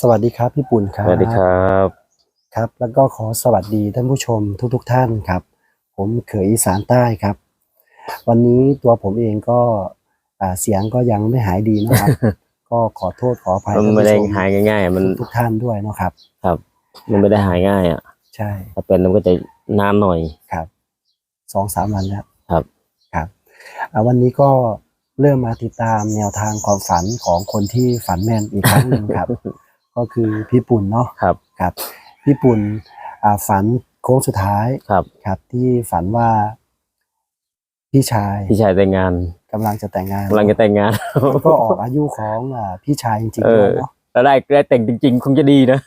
สวัสดีครับ พี่ปุ่นครับ สวัสดีครับครับ แล้วก็ขอสวัสดีท่านผู้ชมทุกๆทท่านครับ ผมเขยอีสานใต้ครับ วันนี้ตัวผมเองก็อ่าเสียงก็ยังไม่หายดีนะครับ ก็ขอโทษขออภัยมันท่านไม่ผู้ได้ชมหายง่ายๆ มันทุกๆท่านด้วยเนาะครับ ครับ มันไม่ได้หายง่ายอะ ใช่ถ้าเป็นมันก็จะนานหน่อย ครับสองสามวันแล้วครับ ครับอ่าวันนี้ก็เริ่มมาติดตามแนวทางความฝันของคนที่ฝันแม่นอีกครั้งหนึ่งครับ ก็คือพี่ปุ่นเนาะครับครับพี่ปุ่นอ่าฝันโค้งสุดท้ายครับครับ ที่ฝันว่า พี่ชายพี่ชายแต่งงานกำลังจะแต่งงานกำลังจะแต่งงานแล้วก็ออกอายุของอ่าพี่ชายจริงเอๆอด้วยเนาะแล้วได้ได้แต่งจริง ๆ คงจะดีนะ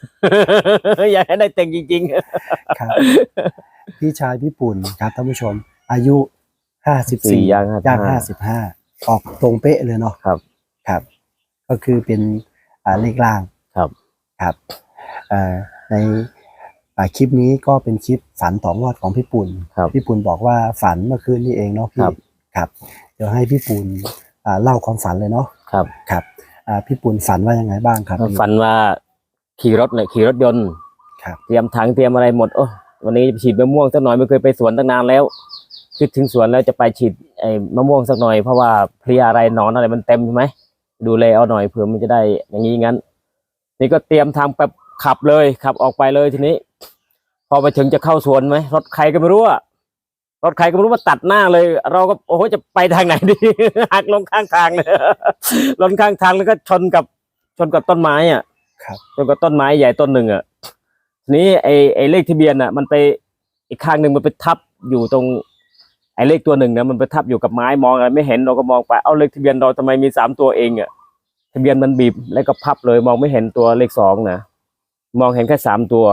อยากให้ได้แต่งจริงครับ พี่ชายพี่ปุ่นครับท่านผู้ชม อายุห้าสิบสี่สี่ย่างย่าง55ห้าสิบห้าออกตรงเป๊ะเลยเนาะครับ ครับ ก็คือเป็นอ่าเลขล่างๆ ครับครับเอ่อในอ่าคลิปนี้ก็เป็นคลิปฝันต่องวดของพี่ปุ่นครับพี่ปุ่นบอกว่าฝันเมื่อคืนนี้เองเนาะพี่ครับครับเดี๋ยวให้พี่ปุ่นอ่าเล่าความฝันเลยเนาะครับครับอ่าพี่ปุ่นฝันว่ายังไงบ้างครับพี่ฝันว่าขี่รถเนี่ยขี่รถยนต์ครับเตรียมถังเตรียมอะไรหมดโอ้วันนี้จะไปฉีดมะม่วงสักหน่อยไม่เคยไปสวนตั้งนานแล้วคิดถึงสวนแล้วจะไปฉีดไอ้มะม่วงสักหน่อยเพราะว่าเพลียอะไรหนอนอะไรมันเต็มใช่ไหมดูแลเอาหน่อยเผื่อมันจะได้อย่างนี้งั้น นี่ก็เตรียมทางแบบขับเลยขับออกไปเลยทีนี้ พอไปถึงจะเข้าสวนไหมรถใครก็ไม่รู้อะรถใครก็ไม่รู้มาตัดหน้าเลย เราก็โอ้โหจะไปทางไหนดีหักลงข้างทางเลยลงข้างทางแล้วก็ชนกับชนกับต้นไม้อะครับชนกับต้นไม้ใหญ่ต้นหนึ่งอะทีนี้ไอ้ไอ้เลขทะเบียนอะ มันไปอีกข้างหนึ่งมันไปทับอยู่ตรงไอ้เลขตัวหนึ่งนะมันไปทับอยู่กับไม้มองอะไรไม่เห็นเราก็มองไปเอาเลขทะเบียนเราทำไมมีสามตัวเองอะ ทะเบียนมันบีบแล้วก็พับเลยมองไม่เห็นตัวเลขสองนะมองเห็นแค่สามตัว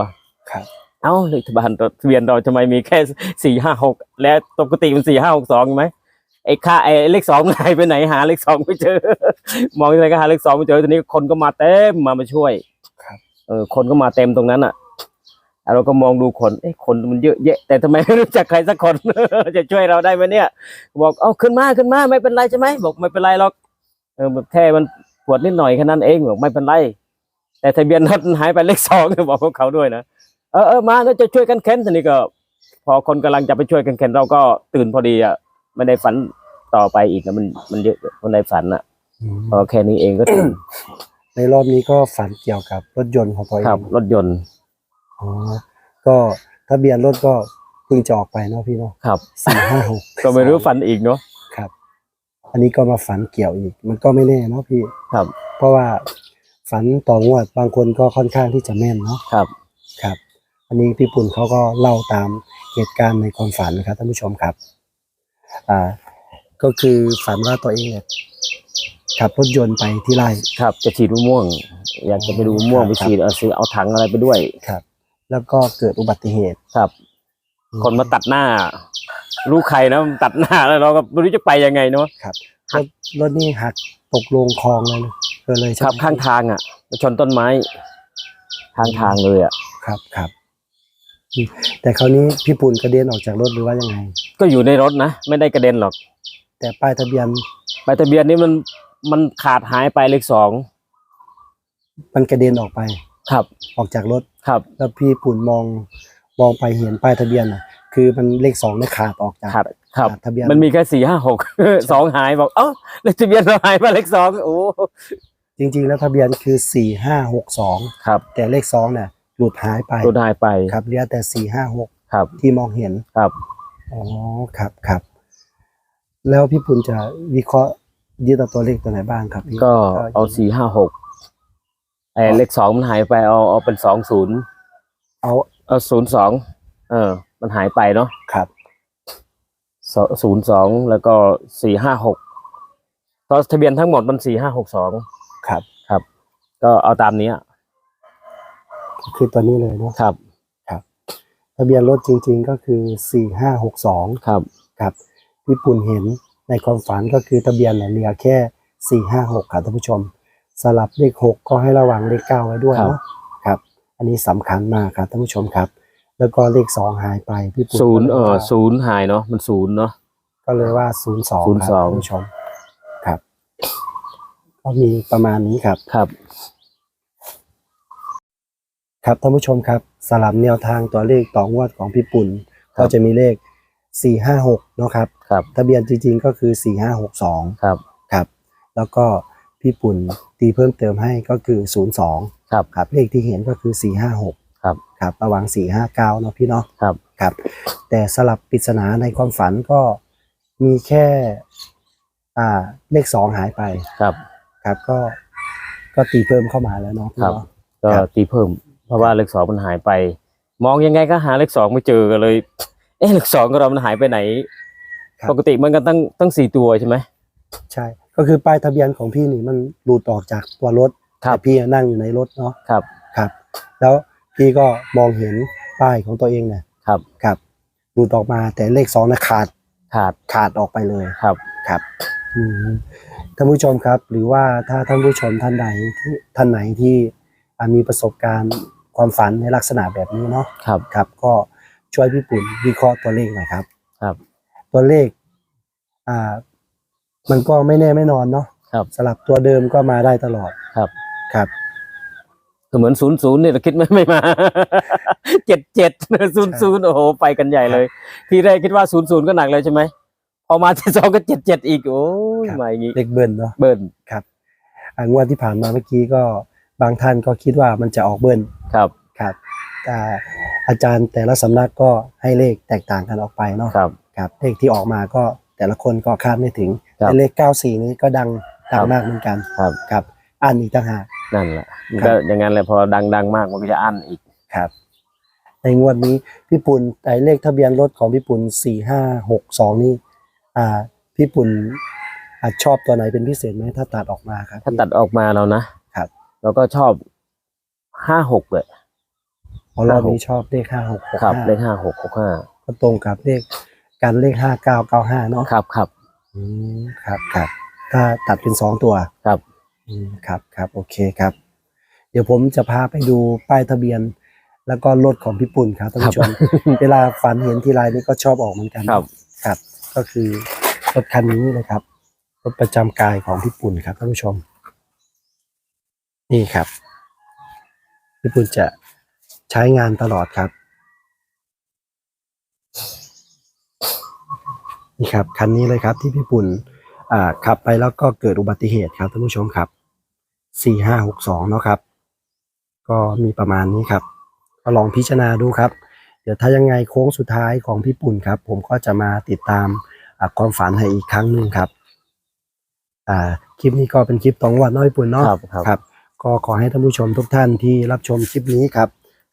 ครับเอ้าเลขทะเบียนทะเบียนเราทำไมมีแค่สี่ห้าหกและปกติมันสี่ห้าหกสองไหมไอ้ค่าไอ้เลขสองหายไปไหนหาเลขสองไม่เจอ มองยังไงก็หาเลขสองไม่เจอทีนี้คนก็มาเต็มมามาช่วยครับเออคนก็มาเต็มตรงนั้นอะแล้วเราก็มองดูคนเอ้คนมันเยอะแยะ แต่ทำไมไม่รู้จักใครสักคน จะช่วยเราได้ไหมเนี่ย บอกเอาขึ้นมาขึ้นมาไม่เป็นไรใช่ไหมบอกไม่เป็นไรหรอกเออแบบแค่มัน ปวดนิดหน่อยแค่นั้นเองบอกไม่เป็นไร แต่ทะเบียนรถหายไปเลขสองบอกพวกเขาด้วยนะเออเออมาแล้วจะช่วยกันเค้นทีนี้ก็ พอคนกำลังจะไปช่วยกันเค้นเราก็ตื่นพอดีอะไม่ได้ฝันต่อไปอีกนะมันมันเยอะคนในฝันอะอืมพอแค่นี้เองก็ตื่นในรอบนี้ก็ฝันเกี่ยวกับรถยนต์ของตัวเอครับงรถยนต์อ๋อก็ทะเบียนรถก็เพิ่งจะออกไปเนาะพี่เนาะครับสี่ห้าหกก็ไม่รู้ฝันอีกเนาะครับ อันนี้ก็มาฝันเกี่ยวอีก มันก็ไม่แน่เนาะพี่ครับ เพราะว่าฝันต่องวดบางคนก็ค่อนข้างที่จะแม่นเนาะครับ ครับ อันนี้พี่ปุ่นเขาก็เล่าตามเหตุการณ์ในความฝันนะครับท่านผู้ชมครับ อ่า ก็คือฝันว่าตัวเองเนี่ยขับรถยนต์ไปที่ไร่ ครับ จะฉีดมะม่วง อยากจะไปดูมะม่วงครับไปฉีดเอาซื้อเอาถังอะไรไปด้วย ครับ แล้วก็เกิดอุบัติเหตุครับ คนมาตัดหน้า รู้ใครนะมันตัดหน้าแล้วเราก็ไม่รู้จะไปยังไงเนาะครับรถรถนี่หักตกลงคลองเลยนะเกิดเลยใช่คไหมรับข้างทางอะไปชนต้นไม้ข้างทางเลยอะ ครับครับอืมแต่คราวนี้พี่ปุ่นกระเด็นออกจากรถหรือว่ายังไง ก็อยู่ในรถนะไม่ได้กระเด็นหรอกแต่ป้ายทะเบียนใบทะเบียนนี้มันมันขาดหายไปเลขสองมันกระเด็นออกไป ครับ ออกจากรถ ครับ แล้วพี่ปุ่นมองมองไปเห็นป้ายทะเบียนอะ คือมันเลขสองเนี่ยขาดออกจากขาดครับ จากทะเบียน มันมีแค่สี่ห้าหกสองหายบอกเอ้าเลขทะเบียนเราหายไปเลขสองโอ้จริงๆ แล้วทะเบียนคือสี่ห้าหกสองครับแต่เลขสองเนี่ยหลุดหายไปตัวหายไปครับเหลือแต่สี่ห้าหกครับที่มองเห็นครับอ๋อครับครับ แล้วพี่ปุ่นจะวิเคราะห์ยึดเอาตัวเลขตัวไหนบ้างครับพี่ก็เอาสี่ห้าหกไอ้เลขสองมันหายไปเอาเอาเป็นสองศูนย์เอาเอาศูนย์สองเออ มันหายไปเนาะครับศูนย์สองแล้วก็สี่ห้าหกตอนทะเบียนทั้งหมดมันสี่ห้าหกสองครับครับ ก็เอาตามนี้อะคือตัวนี้เลยเนาะครับทะเบียนรถจริง ๆ ก็คือสี่ห้าหกสองครับครับพี่ปุ่นเห็นในความฝันก็คือทะเบียนน่ะเหลือแค่สี่ห้าหกครับท่านผู้ชม สลับเลขหกก็ให้ระวังเลขเก้าไว้ด้วยครับเนาะครับ อันนี้สำคัญมากครับท่านผู้ชมครับ แล้วก็เลขสองหายไปพี่ปุ่นศูนย์เอก็ลอว่าศูนย์หายเนาะมันศูนย์เนาะก็เลยว่าศูนย์สองครับ02ท่านผู้ชมครับ ก็มีประมาณนี้ครับครับ ครับท่านผู้ชมครับสลับแนวทางตัวเลขต่องวดของพี่ปุ่นครับก็จะมีเลข456เนาะครับครับทะเบียนจริงๆก็คือ4562ครับครับ แล้วก็พี่ปุ่นตีเพิ่มเติมให้ก็คือ02ครับครับเลขที่เห็นก็คือ456 ครับครับระหว่าง459เนาะพี่เนาะครับครับ แต่สลับปริศนาในความฝันก็มีแค่ อ่า เลข2หายไปครับ ครับก็ก็ตีเพิ่มเข้ามาแล้วเนาะพี่ครับ เนาะ ก็ครับ ตีเพิ่ม เพราะว่าเลขสองมันหายไป มองยังไงก็หาเลขสองไม่เจอกันเลย เอ๊ะเลขสองของเรามันหายไปไหนครับปกติมันก็ตั้งตั้งสี่ตัวใช่ไหม ใช่ ก็คือป้ายทะเบียนของพี่นี่มันหลุดออกจากตัวรถครับ แต่พี่นั่งอยู่ในรถเนาะครับ ครับ แล้ว พี่ก็มองเห็นป้ายของตัวเองเนี่ยครับ ครับหลุดออกมาแต่เลขสองนะขาดขาดขาดออกไปเลยครับครับอืมท่านผู้ชมครับ หรือว่าถ้าท่านผู้ชมท่านใดที่ท่านไหนที่อ่ามีประสบการณ์ความฝันในลักษณะแบบนี้เนาะครับ ครับ ก็ช่วยพี่ปุ่นวิเคราะห์ตัวเลขหน่อยครับ ครับ ตัวเลข อ่า มันก็ไม่แน่ไม่นอนเนาะครับ สลับตัวเดิมก็มาได้ตลอดครับ ครับ คือเหมือนศูนย์ศูนย์เนี่ยเราคิดไม่ไม่มาเจ็ดเจ็ดศูนย์ศูนย์โอ้โหไปกันใหญ่เลย ทีแรกคิดว่าศูนย์ศูนย์ก็หนักเลยใช่ไหมพอมาที่สองก็เจ็ดเจ็ดอีกโอ้ยครับมาอย่างงี้เลขเบิ้ลเนาะเบิ้ลครับอ่างวดที่ผ่านมาเมื่อกี้ก็บางท่านก็คิดว่ามันจะออกเบิ้ลครับครับแต่อาจารย์แต่ละสำนักก็ให้เลขแตกต่างกันออกไปเนาะครับครับเลขที่ออกมาก็แต่ละคนก็คาดไม่ถึงครับแต่เลข94นี้ก็ดังดัคงรับมากเหมือนกันครับครับอ่านอีกต่างหาก นั่นแหละมันครัก็บอย่างนั้นแหละพอดังดังมากมันก็จะอั้นอีกครับ ในงวดนี้พี่ปุ่นไอเลขทะเบียนรถของพี่ปุ่น4562นี่อ่า พี่ปุ่นอ่าชอบตัวไหนเป็นพิเศษไหมถ้าตัดออกมาครับ ถ้าตัดออกมาเรานะครับ เราก็ชอบห้าหกเลยเพราะรอบนี้ชอบเลข5665ครับเลขห้าหกหกห้าก็ตรงกับเลขการเลขห้าเก้าเก้าห้าเนาะครับครับอืมครับครับถ้าตัดเป็นสองตัวครับอืม ครับครับโอเคครับ เดี๋ยวผมจะพาไปดูป้ายทะเบียน แล้วก็รถของพี่ปุ่นครับท่านผู้ชมเวลาฝันเห็นทีไรนี่ก็ชอบออกเหมือนกันครับครับ ก็คือรถคันนี้นะครับรถประจำกายของพี่ปุ่นครับท่านผู้ชม นี่ครับพี่ปุ่นจะใช้งานตลอดครับ นี่ครับคันนี้เลยครับที่พี่ปุ่นอ่าขับไปแล้วก็เกิดอุบัติเหตุครับท่านผู้ชมครับ สี่ห้าหกสองเนาะครับ ก็มีประมาณนี้ครับ ก็ลองพิจารณาดูครับ เดี๋ยวถ้ายังไงโค้งสุดท้ายของพี่ปุ่นครับ ผมก็จะมาติดตามอ่าความฝันให้อีกครั้งหนึ่งครับ อ่า คลิปนี้ก็เป็นคลิปตองวันเน้อยปุ่นเนาะครับครับครับ ก็ขอให้ท่านผู้ชมทุกท่านที่รับชมคลิปนี้ครับ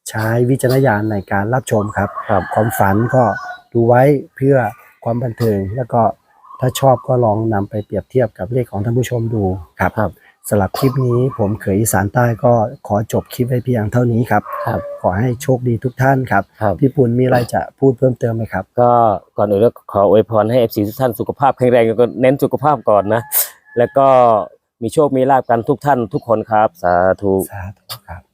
ใช้วิจารณญาณในการรับชมครับครับความฝันก็ดูไว้เพื่อความบันเทิงแล้วก็ถ้าชอบก็ลองนำไปเปรียบเทียบกับเลขของท่านผู้ชมดูครับครับ สำหรับคลิปนี้ผมเขยอีสานใต้ก็ขอจบคลิปไว้เพียงเท่านี้ครับ ครับขอให้โชคดีทุกท่านครับ ครับ พี่ปุณมีอะไรจะพูดเพิ่มเติมไหมครับ ก็ก่อนอื่นก็ขออวยพรให้เอฟซีทุกท่านสุขภาพแข็งแรงแล้วก็เน้นสุขภาพก่อนนะ แล้วก็มีโชคมีลาภกันทุกท่านทุกคนครับ สาธุ สาธุครับ